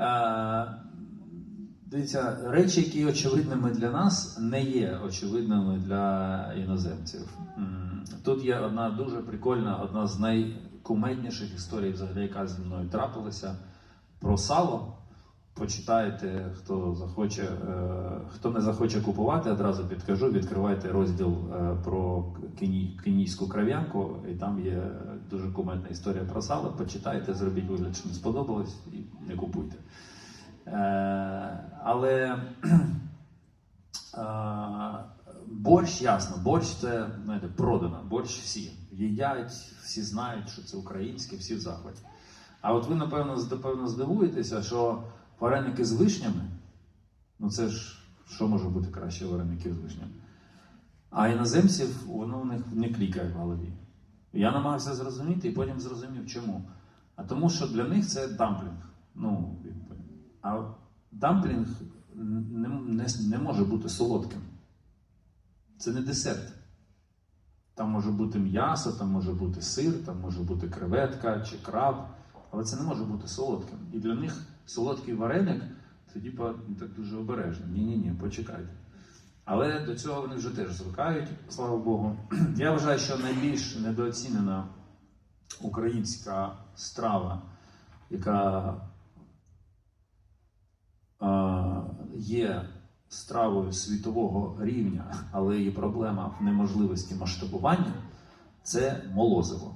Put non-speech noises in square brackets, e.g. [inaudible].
Е, Дивіться, речі, які очевидними для нас, не є очевидними для іноземців. Тут є одна дуже прикольна, одна з найкумедніших історій, взагалі, яка зі мною трапилася про сало. Почитайте, хто захоче, е, хто не захоче купувати, одразу підкажу. Відкривайте розділ е, про кенійську кров'янку, і там є дуже кумедна історія про сало. Почитайте, зробіть вигляд, що не сподобалось, і не купуйте. Е, але [clears throat] е, борщ, ясно, борщ це знаєте, продано, борщ всі їдять, всі знають, що це українське, всі в захваті. А от ви, напевно, напевно здивуєтеся, що вареники з вишнями, ну це ж що може бути краще вареників з вишнями? А іноземців воно в них не клікає в голові. Я намагався зрозуміти і потім зрозумів, чому. А тому, що для них це дамплінг. Ну, а дамплінг не, не, не може бути солодким. Це не десерт. Там може бути м'ясо, там може бути сир, там може бути креветка чи краб, але це не може бути солодким. І для них солодкий вареник типа ну, так дуже обережно. Ні-ні-ні, почекайте. Але до цього вони вже теж звикають, слава Богу. Я вважаю, що найбільш недооцінена українська страва, яка є стравою світового рівня, але її проблема в неможливості масштабування це молозиво.